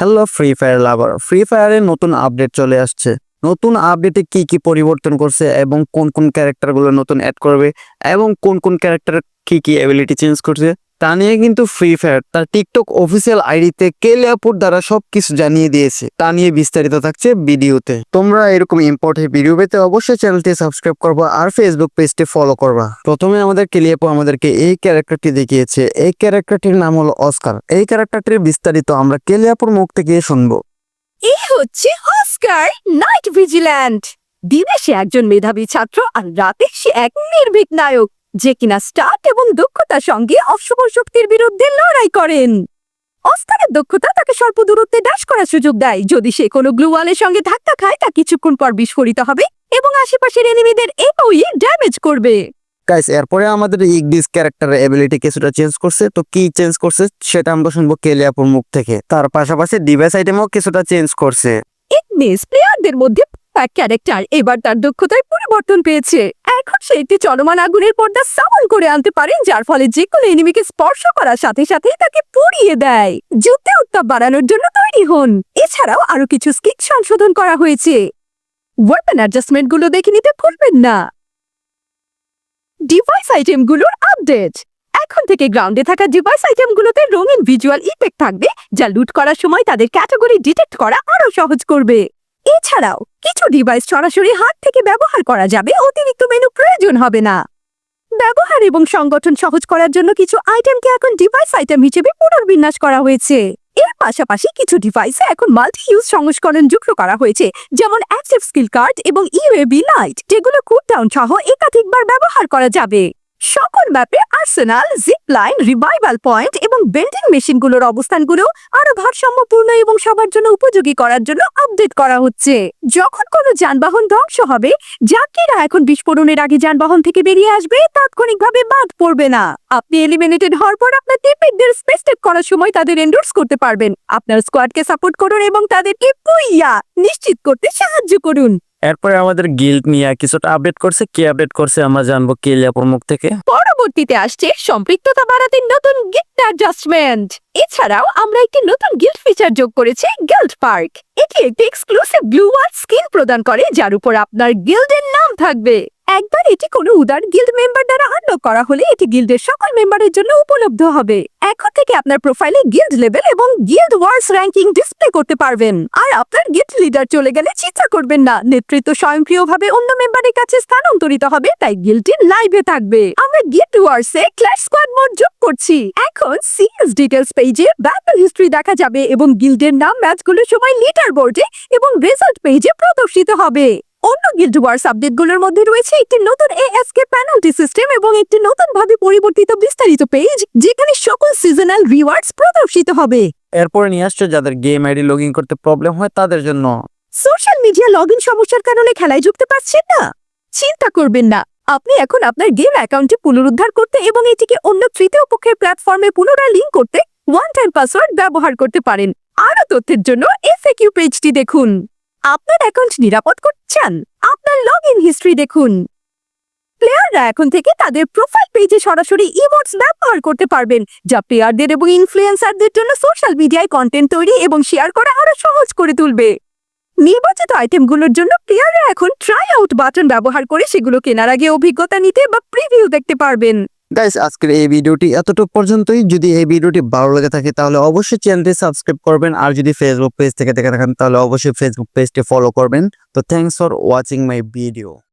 Hello free fire lover free ফায়ারে নতুন update চলে আসছে। নতুন আপডেটে কি কি পরিবর্তন করছে এবং কোন কোন ক্যারেক্টারগুলো নতুন অ্যাড করবে এবং কোন কোন ক্যারেক্টার কি কি অ্যাবিলিটি চেঞ্জ করছে? তা নিয়ে কিন্তু ফ্রি ফায়ার তার টিকটক অফিসিয়াল আইডিতে কেলিয়াপুর দ্বারা সবকিছু জানিয়ে দিয়েছে। তা নিয়ে বিস্তারিত থাকছে ভিডিওতে। তোমরা এরকম ইম্পর্টেন্ট ভিডিও পেতে অবশ্যই চ্যানেলটি সাবস্ক্রাইব করবা আর ফেসবুক পেজটি ফলো করবা। প্রথমে আমাদের কেলিয়াপু আমাদেরকে এই ক্যারেক্টারটি দেখিয়েছে। এই ক্যারেক্টারটির নাম হলো অস্কার এই ক্যারেক্টারটির বিস্তারিত আমরা কেলিয়াপুর মুখ থেকে শুনব। এই হচ্ছে অস্কার নাইট ভিজিল্যান্ট দিনে সে একজন মেধাবী ছাত্র আর রাতে সে এক নির্ভীক নায়ক। যে কিনা স্টার্ট এবং দক্ষতার সঙ্গে অশুভ শক্তির বিরুদ্ধে লড়াই করেন। অস্কারের দক্ষতা তাকে স্বল্প দূরত্বে ড্যাশ করার সুযোগ দেয়। যদি সে কোনো গ্লুওয়ালের সঙ্গে ধাক্কা খায় তা কিছুক্ষণ পর বিস্ফোরিত হবে এবং আশেপাশের এনিমিদের এপোই ড্যামেজ করবে। গাইস এরপরে আমাদের ইগডিস ক্যারেক্টারের এবিলিটি কিছুটা চেঞ্জ করছে। তো কি চেঞ্জ করছে সেটা আমরা শুনব কেলিয়াপুর মুখ থেকে। তার পাশাপাশি ডিভাইস আইটেমও কিছুটা চেঞ্জ করছে। ইগনিস প্লেয়ারদের মধ্যে এক ক্যারেক্টার এবার তার দক্ষতায় পরিবর্তন পেয়েছে। এখন সে একটি চলমান আগুনের পর্দা সামন করে আনতে পারে, যার ফলে যে কোনো এনিমিকে স্পর্শ করার সাথে সাথেই তাকে পুড়িয়ে দেয়। যুদ্ধে উত্তাপ বাড়ানোর জন্য তৈরি হন। এছাড়াও আরও কিছু স্কিক সংশোধন করা হয়েছে। ওয়েপন অ্যাডজাস্টমেন্টগুলো দেখে নিতে ভুলবেন না। ডিভাইস আইটেমগুলোর আপডেট এখন থেকে গ্রাউন্ডে থাকা ডিভাইস আইটেমগুলোতে রঙিন ভিজুয়াল ইফেক্ট থাকবে, যা লুট করার সময় তাদের ক্যাটাগরি ডিটেক্ট করা আরও সহজ করবে। এছাড়াও কিছু ডিভাইস সরাসরি হাত থেকে ব্যবহার করা যাবে, অতিরিক্ত মেনু প্রয়োজন হবে না। ব্যবহার এবং সংগঠন সহজ করার জন্য কিছু আইটেমকে এখন ডিভাইস আইটেম হিসেবে পুনর্বিন্যাস করা হয়েছে। এর পাশাপাশি কিছু ডিভাইসে এখন মাল্টি ইউজ সংস্করণ যুক্ত করা হয়েছে, যেমন অ্যাক্টিভ স্কিল কার্ড এবং ইউএবি লাইট যেগুলো কুলডাউন সহ একাধিকবার ব্যবহার করা যাবে। সকল ম্যাপে Arsenal, zip line, revival point এবং বেন্ডিং মেশিনগুলোর অবস্থানগুলো আরও ভারসাম্যপূর্ণ এবং সবার জন্য উপযোগী করার জন্য আপডেট করা হচ্ছে। যখন কোনো যানবাহন ধ্বংস হবে, যাত্রীরা এখন বিস্ফোরণের আগে যানবাহন থেকে বেরিয়ে আসবে, তাৎক্ষণিকভাবে বাদ পড়বে না। আপনি এলিমিনেটেড হওয়ার পর আপনার টিমমেটদের স্পেস্টেড করার সময় তাদের এন্ডোর্স করতে পারবেন। আপনার স্কোয়াডকে সাপোর্ট করুন এবং তাদেরকে পুইয়া নিশ্চিত করতে সাহায্য করুন। এরপরে আমাদের গিল্ড নিয়ে কিছুটা আপডেট করছে। কি আপডেট করছে আমরা জানব কেলিয়াপুর মুখ থেকে। পরবর্তীতে আসছে সম্পৃক্ততা বাড়াতে নতুন গিল্ড অ্যাডজাস্টমেন্ট এছাড়াও আমরা একটি নতুন গিল্ড ফিচার যোগ করেছি গিল্ড পার্ক এটি একটি এক্সক্লুসিভ ব্লু ওয়ার্ড স্কিন প্রদান করে, যার উপর আপনার গিল্ডের নাম থাকবে। একবার এটি কোনো উদার গিল্ড মেম্বার দ্বারা আনলক করা হলে এটি গিল্ডের সকল মেম্বারের জন্য উপলব্ধ হবে। এখন থেকে আপনার প্রোফাইলে গিল্ড লেভেল এবং গিল্ড ওয়ার্স র্যাঙ্কিং ডিসপ্লে করতে পারবেন। আর আপনার গিল্ড লিডার চলে গেলে চিন্তা করবেন না। নেতৃত্ব স্বয়ংক্রিয়ভাবে অন্য মেম্বারের কাছে স্থানান্তরিত হবে, তাই গিল্ডটি লাইভে থাকবে। আমরা গিল্ড ওয়ার্সে ক্ল্যাশ স্কোয়াড মোড যোগ করছি। এখন সিএস ডিটেলস পেজে ব্যাটল হিস্ট্রি দেখা যাবে এবং গিল্ডের নাম ম্যাচগুলোর সময় লিটার বোর্ডে এবং রেজাল্ট পেজে প্রদর্শিত হবে। অন্য গিল্ড ওয়ার্স আপডেটগুলোর মধ্যে রয়েছে একটি নতুন এএসকে পেনাল্টি সিস্টেম এবং একটি নতুন ভাবে পরিবর্তিত বিস্তারিত পেজ যেখানে সকল সিজনাল রিওয়ার্ডস প্রদর্শিত হবে। এরপরে নিয়ে আসছে যাদের গেম আইডি লগ ইন করতে প্রবলেম হয় তাদের জন্য। সোশ্যাল মিডিয়া লগ ইন সমস্যার কারণে খেলায় যুক্ত পাচ্ছেন না। চিন্তা করবেন না। আপনি এখন আপনার গেম অ্যাকাউন্টটি পুনরুদ্ধার করতে এবং এটিকে অন্য তৃতীয় পক্ষের প্ল্যাটফর্মে পুনরায় লিঙ্ক করতে ওয়ান টাইম পাসওয়ার্ড ব্যবহার করতে পারেন। আরও তথ্যের জন্য এফএকিউ পেজটি দেখুন। আপনার অ্যাকাউন্ট নিরাপদ করতে চান আপনার লগ ইন হিস্ট্রি দেখুন। প্লেয়াররা এখন থেকে তাদের প্রোফাইল পেজে সরাসরি ইমোটস ব্যবহার করতে পারবেন, যা প্লেয়ারদের এবং ইনফ্লুয়েন্সারদের জন্য সোশ্যাল মিডিয়ায় কন্টেন্ট তৈরি এবং শেয়ার করা আরও সহজ করে তুলবে। নির্বাচিত আইটেমগুলোর জন্য প্লেয়াররা এখন ট্রাই আউট বাটন ব্যবহার করে সেগুলো কেনার আগে অভিজ্ঞতা নিতে বা প্রিভিউ দেখতে পারবেন। গাইস আজকের এই ভিডিওটি এতটুকু পর্যন্তই। যদি এই ভিডিওটি ভালো লেগে থাকে, তাহলে অবশ্যই চ্যানেলটি সাবস্ক্রাইব করবেন। আর যদি ফেসবুক পেজ থেকে দেখে থাকেন, তাহলে অবশ্যই ফেসবুক পেজটি ফলো করবেন। তো thanks for watching my video